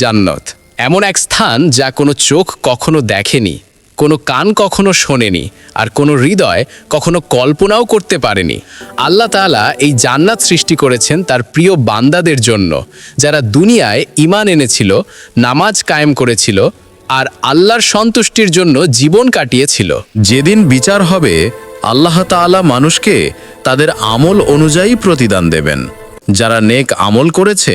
জান্নত। এমন এক স্থান যা কোনো চোখ কখনো দেখেনি, কোনো কান কখনো শোনেনি, আর কোনো হৃদয় কখনো কল্পনাও করতে পারেনি। আল্লাহ তাআলা এই জান্নাত সৃষ্টি করেছেন তার প্রিয় বান্দাদের জন্য, যারা দুনিয়ায় ইমান এনেছিল, নামাজ কায়েম করেছিল, আর আল্লাহর সন্তুষ্টির জন্য জীবন কাটিয়েছিল। যেদিন বিচার হবে, আল্লাহ তাআলা মানুষকে তাদের আমল অনুযায়ী প্রতিদান দেবেন। যারা নেক আমল করেছে,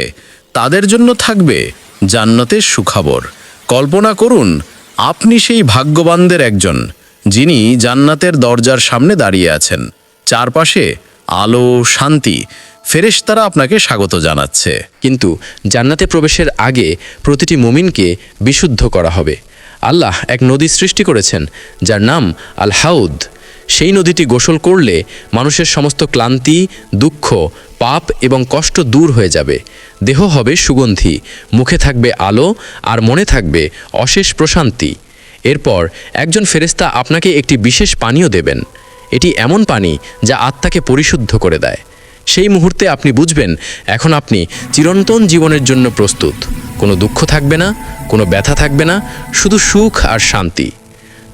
তাদের জন্য থাকবে জান্নাতের সুখবর। কল্পনা করুন, আপনি সেই ভাগ্যবানদের একজন, যিনি জান্নাতের দরজার সামনে দাঁড়িয়ে আছেন। চারপাশে আলো, শান্তি, ফেরেশতারা আপনাকে স্বাগত জানাচ্ছে। কিন্তু জান্নাতে প্রবেশের আগে প্রতিটি মুমিনকে বিশুদ্ধ করা হবে। আল্লাহ এক নদী সৃষ্টি করেছেন, যার নাম আল হাউদ সেই নদীটি গোসল করলে মানুষের সমস্ত ক্লান্তি, দুঃখ, পাপ এবং কষ্ট দূর হয়ে যাবে। দেহ হবে সুগন্ধি, মুখে থাকবে আলো আর মনে থাকবে অশেষ প্রশান্তি। এরপর একজন ফেরেস্তা আপনাকে একটি বিশেষ পানীয় দেবেন। এটি এমন পানি যা আত্মাকে পরিশুদ্ধ করে দেয়। সেই মুহূর্তে আপনি বুঝবেন, এখন আপনি চিরন্তন জীবনের জন্য প্রস্তুত। কোনো দুঃখ থাকবে না, কোনো ব্যথা থাকবে না, শুধু সুখ আর শান্তি।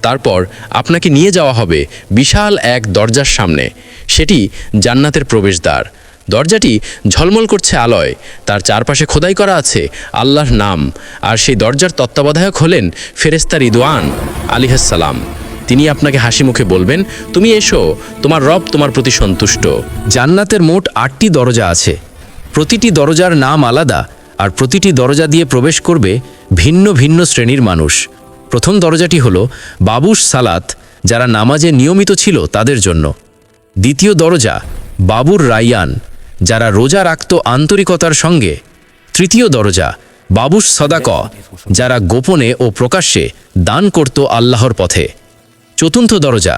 তারপর আপনাকে নিয়ে যাওয়া হবে বিশাল এক দরজার সামনে। সেটি জান্নাতের প্রবেশদ্বার। দরজাটি ঝলমল করছে আলয়। তার চারপাশে খোদাই করা আছে আল্লাহর নাম। আর সেই দরজার তত্ত্বাবধায়ক হলেন ফেরেস্তা রিদওয়ান আলিহাসালাম তিনি আপনাকে হাসি মুখে বলবেন, তুমি এসো, তোমার রব তোমার প্রতি সন্তুষ্ট। জান্নাতের মোট আটটি দরজা আছে। প্রতিটি দরজার নাম আলাদা, আর প্রতিটি দরজা দিয়ে প্রবেশ করবে ভিন্ন ভিন্ন শ্রেণির মানুষ। প্রথম দরজাটি হলো বাবুস সালাত, যারা নামাজে নিয়মিত ছিল তাদের জন্য। দ্বিতীয় দরজা বাবুর রাইয়ান, যারা রোজা রাখত আন্তরিকতার সঙ্গে। তৃতীয় দরজা বাবুস সদাক, যারা গোপনে ও প্রকাশ্যে দান করত আল্লাহর পথে। চতুর্থ দরজা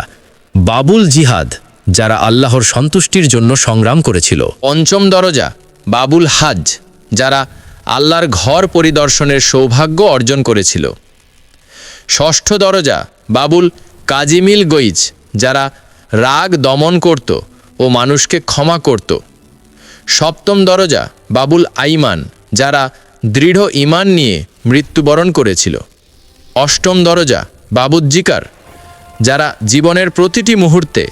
বাবুল জিহাদ, যারা আল্লাহর সন্তুষ্টির জন্য সংগ্রাম করেছিল। পঞ্চম দরজা বাবুল হাজ, যারা আল্লাহর ঘর পরিদর্শনের সৌভাগ্য অর্জন করেছিল। ষষ্ঠ দরজা বাবুল কাজিমিল গৈজ, যারা রাগ দমন করত ও মানুষকে ক্ষমা করত। সপ্তম দরজা বাবুল আইমান, যারা দৃঢ় ইমান নিয়ে মৃত্যুবরণ করেছিল। অষ্টম দরজা বাবুজ্জিকার যারা জীবনের প্রতিটি মুহূর্তে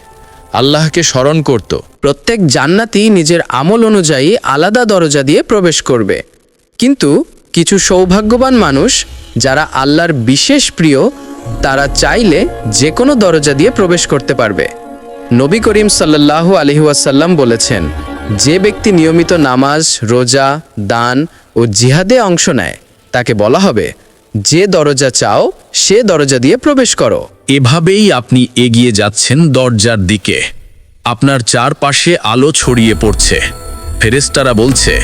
আল্লাহকে স্মরণ করত। প্রত্যেক জান্নাতি নিজের আমল অনুযায়ী আলাদা দরজা দিয়ে প্রবেশ করবে। কিন্তু কিছু সৌভাগ্যবান মানুষ যারা আল্লাহর বিশেষ প্রিয়, তারা চাইলে যে কোনো দরজা দিয়ে প্রবেশ করতে পারবে। নবী করিম সাল্লাল্লাহু আলহিউসাল্লাম বলেছেন, যে ব্যক্তি নিয়মিত নামাজ, রোজা, দান ও জিহাদে অংশ নেয়, তাকে বলা হবে, যে দরজা চাও, সে দরজা দিয়ে প্রবেশ করো। এভাবেই আপনি এগিয়ে যাচ্ছেন দরজার দিকে। আপনার চারপাশে আলো ছড়িয়ে পড়ছে। ফেরেস্তারা বলছে,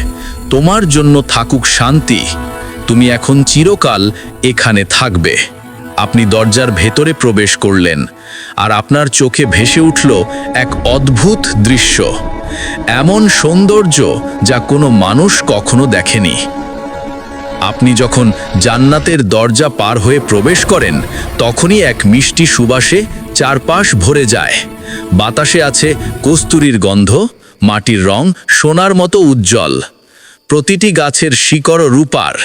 তোমার জন্য থাকুক শান্তি তুমি এখন চিরকাল এখানে থাকবে। আপনি দরজার ভেতরে প্রবেশ করলেন, আর আপনার চোখে ভেসে উঠল এক অদ্ভুত দৃশ্য, এমন সৌন্দর্য যা কোনো মানুষ কখনো দেখেনি। আপনি যখন জান্নাতের দরজা পার হয়ে প্রবেশ করেন, তখনই এক মিষ্টি সুবাসে চারপাশ ভরে যায়। বাতাসে আছে কস্তুরির গন্ধ, মাটির রং, সোনার মতো উজ্জ্বল। প্রতিটি গাছের শিকড় রূপার,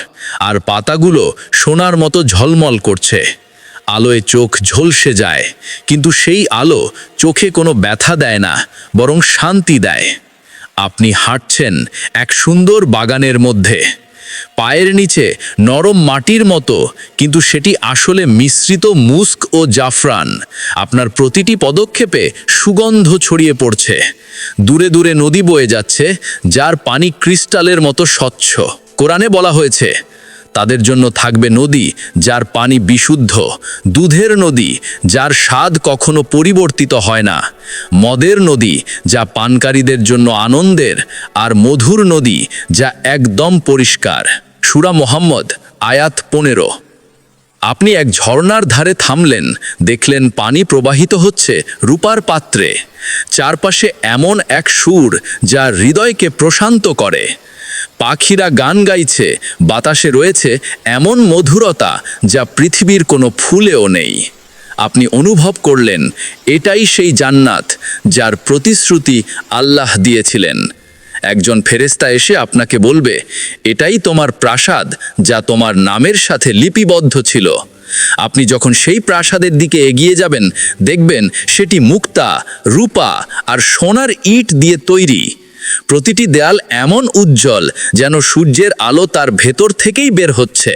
আর পাতাগুলো সোনার মতো ঝলমল করছে। আলোয় চোখ ঝলসে যায়, কিন্তু সেই আলো চোখে কোনো ব্যথা দেয় না, বরং শান্তি দেয়। আপনি হাঁটছেন এক সুন্দর বাগানের মধ্যে। পায়ের নিচে নরম মাটির মতো, কিন্তু সেটি আসলে মিশ্রিত মুস্ক ও জাফরান। আপনার প্রতিটি পদক্ষেপে সুগন্ধ ছড়িয়ে পড়ছে। দূরে দূরে নদী বয়ে যাচ্ছে, যার পানি ক্রিস্টালের মতো স্বচ্ছ। কোরআনে বলা হয়েছে তাদের জন্য থাকবে নদী যার পানি বিশুদ্ধ, দুধের নদী যার স্বাদ কখনো পরিবর্তিত হয় না, মদের নদী যা পানকারীদের জন্য আনন্দের আর মধুর নদী যা একদম পরিষ্কার। সুরা মোহাম্মদ, আয়াত পনেরো। আপনি এক ঝর্ণার ধারে থামলেন, দেখলেন পানি প্রবাহিত হচ্ছে রূপার পাত্রে। চারপাশে এমন এক সুর যা হৃদয়কে প্রশান্ত করে। পাখিরা গান গাইছে, বাতাসে রয়েছে এমন মধুরতা যা পৃথিবীর কোনো ফুলেও নেই। আপনি অনুভব করলেন, এটাই সেই জান্নাত যার প্রতিশ্রুতি আল্লাহ দিয়েছিলেন। একজন ফেরেস্তা এসে আপনাকে বলবে, এটাই তোমার প্রাসাদ যা তোমার নামের সাথে লিপিবদ্ধ ছিল। আপনি যখন সেই প্রাসাদের দিকে এগিয়ে যাবেন, দেখবেন সেটি মুক্তা, রূপা আর সোনার ইট দিয়ে তৈরি। প্রতিটি দেয়াল এমন উজ্জ্বল যেন সূর্যের আলো তার ভেতর থেকেই বের হচ্ছে।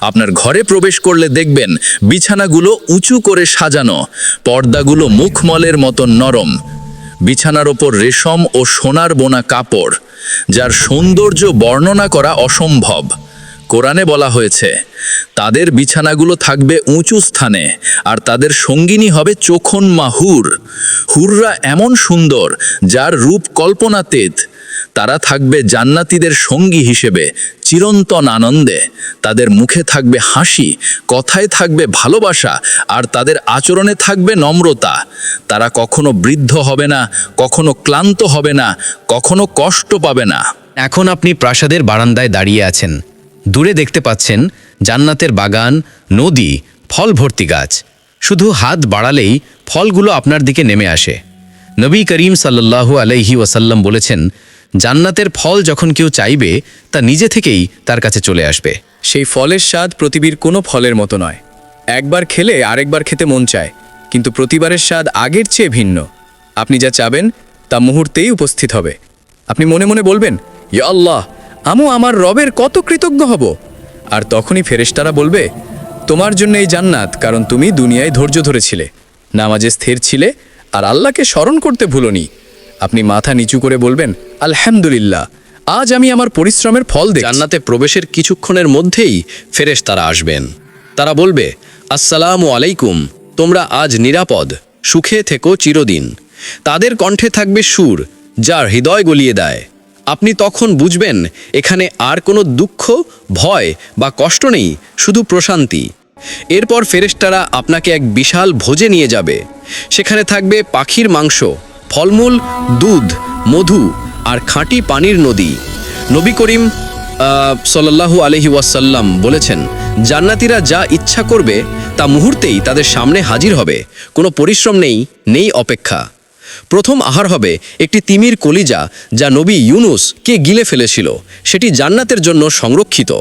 আপনার ঘরে প্রবেশ করলে দেখবেন বিছানাগুলো উঁচু করে সাজানো, পর্দাগুলো মুখমলের মতন নরম। বিছানার ওপর রেশম ও সোনার বোনা কাপড়, যার সৌন্দর্য বর্ণনা করা অসম্ভব। কোরআনে বলা হয়েছে, তাদের বিছানাগুলো থাকবে উঁচু স্থানে, আর তাদের সঙ্গিনী হবে চোখন মাহুর হুররা এমন সুন্দর, যার রূপ কল্পনাতীত তারা থাকবে জান্নাতীদের সঙ্গী হিসেবে, চিরন্তন আনন্দে। তাদের মুখে থাকবে হাসি, কথায় থাকবে ভালোবাসা, আর তাদের আচরণে থাকবে নম্রতা। তারা কখনো বৃদ্ধ হবে না, কখনো ক্লান্ত হবে না, কখনো কষ্ট পাবে না। এখন আপনি প্রাসাদের বারান্দায় দাঁড়িয়ে আছেন। দূরে দেখতে পাচ্ছেন জান্নাতের বাগান, নদী ফল ভর্তি গাছ। শুধু হাত বাড়ালেই ফলগুলো আপনার দিকে নেমে আসে। নবী করিম সাল্লাল্লাহু আলাইহি ওয়াসাল্লাম বলেছেন জান্নাতের ফল যখন কেউ চাইবে, তা নিজে থেকেই তার কাছে চলে আসবে। সেই ফলের স্বাদ প্রতিবির কোনো ফলের মতো নয়। একবার খেলে আরেকবার খেতে মন চায়, কিন্তু প্রতিবারের স্বাদ আগের চেয়ে ভিন্ন। আপনি যা চাবেন, তা মুহূর্তেই উপস্থিত হবে। আপনি মনে মনে বলবেন, ইয়া আল্লাহ, আমু আমার রবের কত কৃতজ্ঞ হব। আর তখনই ফেরেশতারা বলবে, তোমার জন্য এই জান্নাত, কারণ তুমি দুনিয়ায় ধৈর্য ধরেছিলে। নামাজে স্থির ছিলে, আর আল্লাহকে স্মরণ করতে ভুলনি। আপনি মাথা নিচু করে বলবেন, আলহামদুলিল্লাহ, আজ আমি আমার পরিশ্রমের ফল দেখছি। জান্নাতে প্রবেশের কিছুক্ষণের মধ্যেই ফেরেশ তারা আসবেন। তারা বলবে, আসসালামু আলাইকুম, তোমরা আজ নিরাপদ, সুখে থেকো চিরদিন। তাদের কণ্ঠে থাকবে সুর, যার হৃদয় গলিয়ে দেয়। আপনি তখন বুঝবেন, এখানে আর কোনো দুঃখ, ভয় বা কষ্ট নেই, শুধু প্রশান্তি। এরপর ফেরেশতারা আপনাকে এক বিশাল ভোজে নিয়ে যাবে। সেখানে থাকবে পাখির মাংস ফলমূল দুধ মধু আর খাঁটি পানির নদী। নবী করিম আহ, সাল্লাল্লাহু আলহি ওয়াসাল্লাম বলেছেন জান্নাতীরা যা ইচ্ছা করবে তা মুহূর্তেই তাদের সামনে হাজির হবে। কোনো পরিশ্রম নেই নেই অপেক্ষা। প্রথম আহার হবে একটি তিমির কলিজা যা নবী ইউনুস কে গিলে ফেলেছিল। সেটি জান্নাতের জন্য সংরক্ষিত।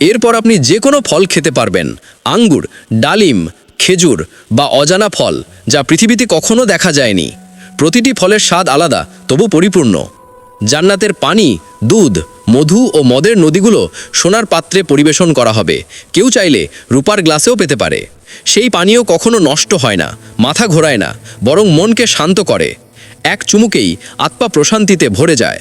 এরপর আপনি যে কোনো ফল খেতে পারবেন আঙ্গুর ডালিম খেজুর বা অজানা ফল যা পৃথিবীতে কখনো দেখা যায়নি। প্রতিটি ফলের স্বাদ আলাদা, তবু পরিপূর্ণ। জান্নাতের পানি, দুধ, মধু ও মদের নদীগুলো সোনার পাত্রে পরিবেশন করা হবে। কেউ চাইলে রূপার গ্লাসেও পেতে পারে। সেই পানীয় কখনো নষ্ট হয় না, মাথা ঘোরায় না, বরং মনকে শান্ত করে। এক চুমুকেই আত্মা প্রশান্তিতে ভরে যায়।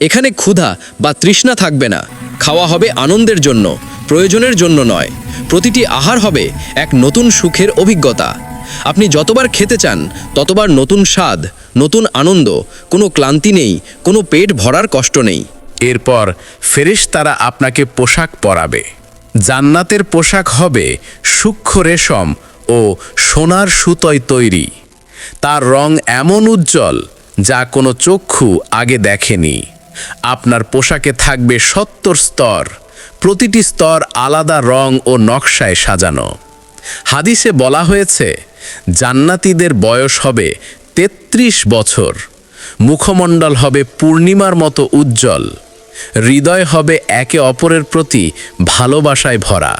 এখানে ক্ষুধা বা তৃষ্ণা থাকবে না। খাওয়া হবে আনন্দের জন্য, প্রয়োজনের জন্য নয়। প্রতিটি আহার হবে এক নতুন সুখের অভিজ্ঞতা। আপনি যতবার খেতে চান, ততবার নতুন স্বাদ, নতুন আনন্দ, কোনো ক্লান্তি নেই, কোনো পেট ভরার কষ্ট নেই। এরপর ফেরেশ তারা আপনাকে পোশাক পরাবে। জান্নাতের পোশাক হবে সূক্ষ্ম রেশম ও সোনার সুতোয় তৈরি। তার রং এমন উজ্জ্বল যা কোনো চক্ষু আগে দেখেনি। আপনার পোশাকে থাকবে সত্তর স্তর, প্রতিটি স্তর আলাদা রং ও নকশায় সাজানো। হাদিসে বলা হয়েছে জান্নাতীদের বয়স হবে তেত্রিশ বছর। মুখমণ্ডল হবে পূর্ণিমার মতো উজ্জ্বল। হৃদয় হবে একে অপরের প্রতি ভালোবাসায় ভরা।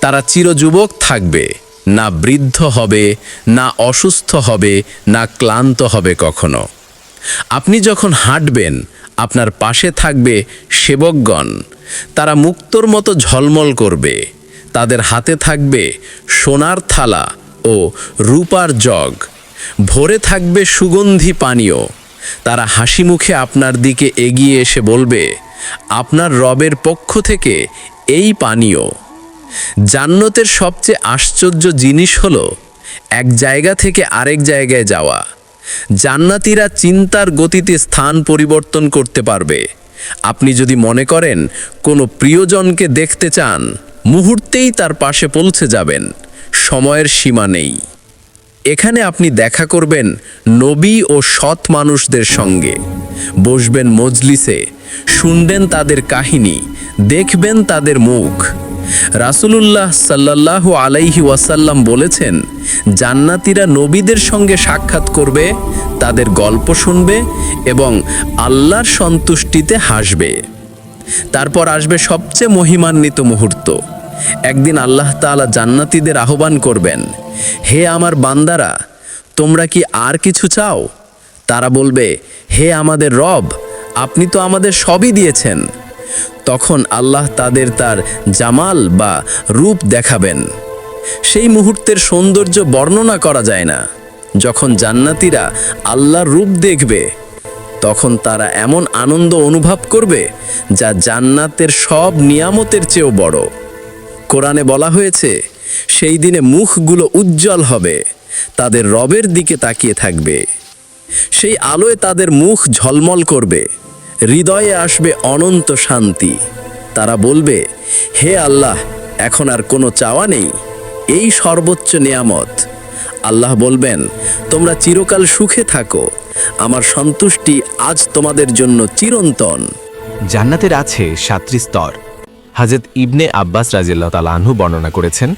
তারা চিরযুবক থাকবে, না বৃদ্ধ হবে, না অসুস্থ হবে, না ক্লান্ত হবে কখনো। আপনি যখন হাঁটবেন, আপনার পাশে থাকবে সেবকগণ। তারা মুক্তর মতো ঝলমল করবে। তাদের হাতে থাকবে সোনার থালা ও রূপার জগ। ভরে থাকবে সুগন্ধি পানীয়। তারা হাসি মুখে আপনার দিকে এগিয়ে এসে বলবে, আপনার রবের পক্ষ থেকে এই পানীয়। জান্নতের সবচেয়ে আশ্চর্য জিনিস হল এক জায়গা থেকে আরেক জায়গায় যাওয়া। জান্নাতীরা চিন্তার গতিতে স্থান পরিবর্তন করতে পারবে। আপনি যদি মনে করেন কোনো প্রিয়জনকে দেখতে চান, মুহূর্তেই তার পাশে পৌঁছে যাবেন। সময়ের সীমা নেই। এখানে আপনি দেখা করবেন নবী ও সৎ মানুষদের সঙ্গে। বসবেন মজলিসে, শুনবেন তাদের কাহিনী, দেখবেন তাদের মুখ। রাসূলুল্লাহ সাল্লাল্লাহু আলাইহি ওয়াসাল্লাম বলেছেন, জান্নাতীরা নবীদের সঙ্গে সাক্ষাৎ করবে, তাদের গল্প শুনবে এবং আল্লাহর সন্তুষ্টিতে হাসবে। তারপর আসবে সবচেয়ে মহিমান্বিত মুহূর্ত। একদিন আল্লাহ তাআলা জান্নাতীদের আহ্বান করবেন, হে আমার বান্দারা, তোমরা কি আর কিছু চাও? তারা বলবে, হে আমাদের রব, আপনি তো আমাদের সবই দিয়েছেন। তখন আল্লাহ তাদের তার জামাল বা রূপ দেখাবেন। সেই মুহূর্তের সৌন্দর্য বর্ণনা করা যায় না। যখন জান্নাতীরা আল্লাহর রূপ দেখবে, তখন তারা এমন আনন্দ অনুভব করবে যা জান্নাতের সব নিয়ামতের চেয়েও বড়। কোরআনে বলা হয়েছে, সেই দিনে মুখগুলো উজ্জ্বল হবে, তাদের রবের দিকে তাকিয়ে থাকবে। সেই আলোয় তাদের মুখ ঝলমল করবে, হৃদয়ে আসবে অনন্ত শান্তি। তারা বলবে, হে আল্লাহ, এখন আর কোনো চাওয়া নেই, এই সর্বোচ্চ নিয়ামত। আল্লাহ বলবেন, তোমরা চিরকাল সুখে থাকো, আমার সন্তুষ্টি আজ তোমাদের জন্য চিরন্তন। জান্নাতের আছে সাতটি স্তর। হাজরত ইবনে আব্বাস রাজিয়াল্লাহ তালা আনহু বর্ণনা করেছেন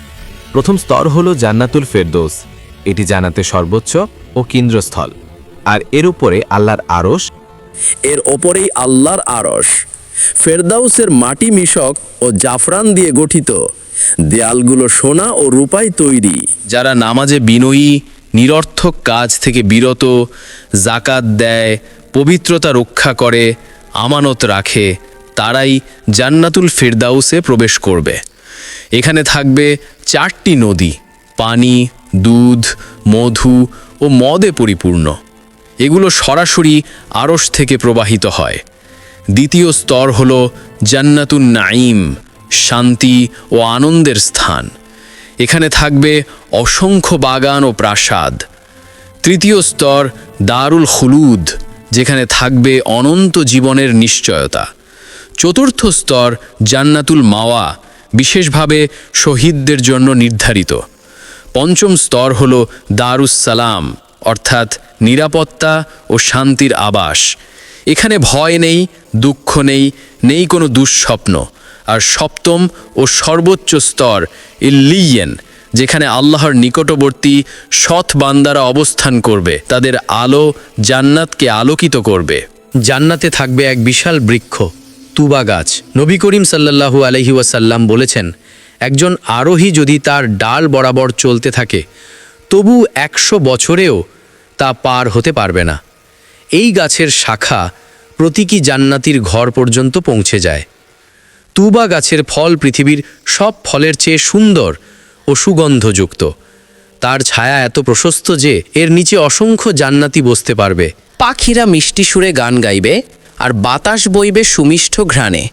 প্রথম স্তর হল জান্নাতুল ফেরদৌস। এটি জানাতে সর্বোচ্চ ও কেন্দ্রস্থল। আর এর উপরে আল্লাহর আরশ। এর ওপরেই আল্লাহর আরশ। ফেরদাউসের মাটি মিশক ও জাফরান দিয়ে গঠিত। দেয়ালগুলো সোনা ও রূপায় তৈরি। যারা নামাজে বিনয়ী নিরর্থক কাজ থেকে বিরত জাকাত দেয় পবিত্রতা রক্ষা করে আমানত রাখে তারাই জান্নাতুল ফিরদাউসে প্রবেশ করবে। এখানে থাকবে চারটি নদী, পানি, দুধ, মধু ও মদে পরিপূর্ণ। এগুলো সরাসরি আরশ থেকে প্রবাহিত হয়। দ্বিতীয় স্তর হল জান্নাতুন নাইম শান্তি ও আনন্দের স্থান। এখানে থাকবে অসংখ্য বাগান ও প্রাসাদ। তৃতীয় স্তর দারুল হলুদ যেখানে থাকবে অনন্ত জীবনের নিশ্চয়তা। চতুর্থ স্তর জান্নাতুল মাওয়া, বিশেষভাবে শহীদদের জন্য নির্ধারিত। পঞ্চম স্তর হল দারুস সালাম অর্থাৎ নিরাপত্তা ও শান্তির আবাস। এখানে ভয় নেই, দুঃখ নেই নেই কোনো দুঃস্বপ্ন। আর সপ্তম ও সর্বোচ্চ স্তর ইল্লিয়েন যেখানে আল্লাহর নিকটবর্তী সৎ বান্দারা অবস্থান করবে, তাদের আলো জান্নাতকে আলোকিত করবে। জান্নাতে থাকবে এক বিশাল বৃক্ষ। তুবা গাছ। নবী করিম সাল্লাল্লাহু আলহি ওয়াসাল্লাম বলেছেন, একজন আরোহী যদি তার ডাল বরাবর চলতে থাকে, তবু একশো বছরেও তা পার হতে পারবে না। এই গাছের শাখা প্রতীকী জান্নাতির ঘর পর্যন্ত পৌঁছে যায়। তুবা গাছের ফল পৃথিবীর সব ফলের চেয়ে সুন্দর ও সুগন্ধযুক্ত। তার ছায়া এত প্রশস্ত যে এর নিচে অসংখ্য জান্নাতি বসতে পারবে। পাখিরা মিষ্টি সুরে গান গাইবে। আর বাতাস বইবে সুমিষ্ঠ ঘ্রাণে।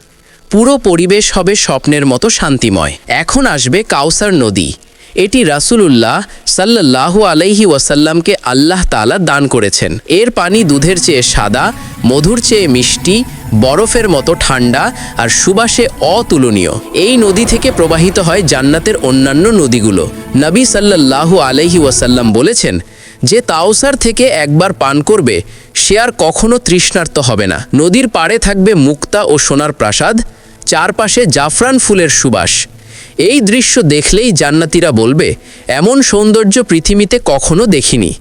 পুরো পরিবেশ হবে স্বপ্নের মতো শান্তিময়। এখন আসবে কাউসার নদী। এটি রাসূলুল্লাহ সাল্লাল্লাহু আলাইহি ওয়াসাল্লামকে আল্লাহ তাআলা দান করেছেন। এর পানি দুধের চেয়ে সাদা, মধুর চেয়ে মিষ্টি, বরফের মতো ঠান্ডা আর সুবাসে অতুলনীয়। এই নদী থেকে প্রবাহিত হয় জান্নাতের অন্যান্য নদীগুলো। নবী সাল্লাল্লাহু আলাইহি ওয়াসাল্লাম বলেছেন, যে তাওসার থেকে একবার পান করবে সে আর কখনো তৃষ্ণার্ত হবে না। নদীর পাড়ে থাকবে মুক্তা ও সোনার প্রাসাদ, চারপাশে জাফরান ফুলের সুবাস। এই দৃশ্য দেখলেই জান্নাতীরা বলবে, এমন সৌন্দর্য পৃথিবীতে কখনো দেখিনি।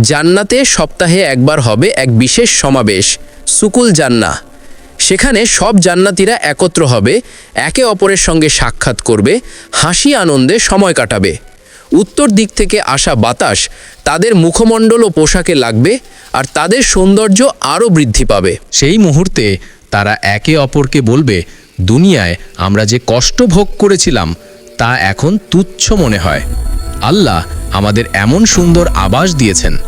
জান্নাতে সপ্তাহে একবার হবে এক বিশেষ সমাবেশ, সুকুল জান্না। সেখানে সব জান্নাতীরা একত্র হবে, একে অপরের সঙ্গে সাক্ষাৎ করবে, হাসি আনন্দে সময় কাটাবে। উত্তর দিক থেকে আসা বাতাস তাদের মুখমণ্ডল ও পোশাকে লাগবে আর তাদের সৌন্দর্য আরও বৃদ্ধি পাবে। সেই মুহূর্তে তারা একে অপরকে বলবে, দুনিয়ায় আমরা যে কষ্ট ভোগ করেছিলাম, তা এখন তুচ্ছ মনে হয়। আল্লাহ আমাদের এমন সুন্দর আবাস দিয়েছেন।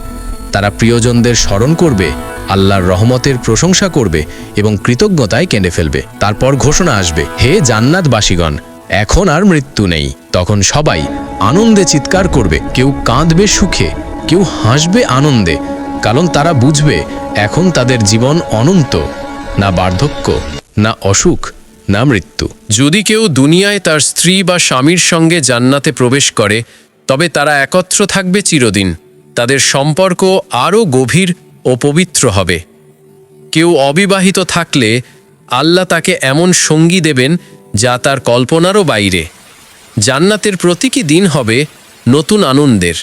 তারা প্রিয়জনদের স্মরণ করবে, আল্লাহর রহমতের প্রশংসা করবে এবং কৃতজ্ঞতায় কেঁদে ফেলবে। তারপর ঘোষণা আসবে, হে জান্নাত জান্নাতবাসীগণ এখন আর মৃত্যু নেই। তখন সবাই আনন্দে চিৎকার করবে, কেউ কাঁদবে সুখে, কেউ হাসবে আনন্দে, কারণ তারা বুঝবে এখন তাদের জীবন অনন্ত, না বার্ধক্য, না অসুখ, না মৃত্যু। যদি কেউ দুনিয়ায় তার স্ত্রী বা স্বামীর সঙ্গে জান্নাতে প্রবেশ করে, তবে তারা একত্র থাকবে চিরদিন। তাদের সম্পর্ক আরও গভীর ও পবিত্র হবে। কেউ অবিবাহিত থাকলে আল্লাহ তাকে এমন সঙ্গী দেবেন যা তার কল্পনারও বাইরে। জান্নাতের প্রতীকী দিন হবে নতুন আনন্দের।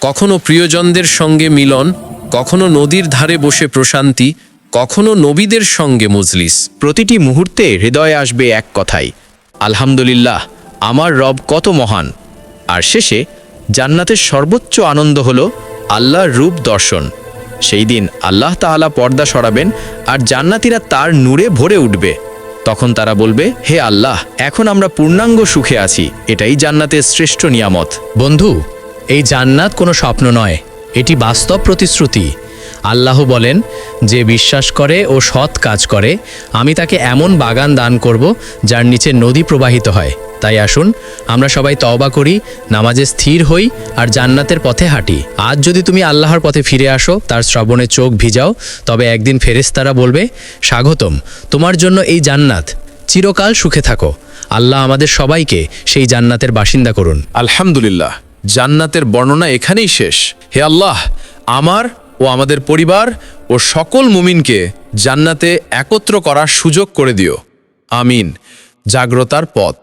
কখনো প্রিয়জনদের সঙ্গে মিলন, কখনো নদীর ধারে বসে প্রশান্তি, কখনো নবীদের সঙ্গে মজলিস। প্রতিটি মুহূর্তে হৃদয়ে আসবে এক কথাই, আলহামদুলিল্লাহ, আমার রব কত মহান। আর শেষে, জান্নাতের সর্বোচ্চ আনন্দ হল আল্লাহর রূপ দর্শন। সেই দিন আল্লাহ তাআলা পর্দা সরাবেন আর জান্নাতীরা তার নূরে ভরে উঠবে। তখন তারা বলবে, হে আল্লাহ, এখন আমরা পূর্ণাঙ্গ সুখে আছি। এটাই জান্নাতের শ্রেষ্ঠ নিয়ামত। বন্ধু, এই জান্নাত কোনো স্বপ্ন নয়, এটি বাস্তব প্রতিশ্রুতি। আল্লাহ বলেন, যে বিশ্বাস করে ও সৎ কাজ করে, আমি তাকে এমন বাগান দান করব যার নিচে নদী প্রবাহিত হয়। তাই আসুন, আমরা সবাই তওবা করি, নামাজে স্থির হই আর জান্নাতের পথে হাঁটি। আজ যদি তুমি আল্লাহর পথে ফিরে আসো, তার শ্রবণে চোখ ভিজাও, তবে একদিন ফেরেশতারা বলবে, স্বাগতম, তোমার জন্য এই জান্নাত, চিরকাল সুখে থাকো। আল্লাহ আমাদের সবাইকে সেই জান্নাতের বাসিন্দা করুন। আলহামদুলিল্লাহ, জান্নাতের বর্ণনা এখানেই শেষ। হে আল্লাহ, আমার ও আমাদের পরিবার ও সকল মুমিনকে জান্নাতে একত্র করার সুযোগ করে দিও। আমিন, জাগ্রতার পথ।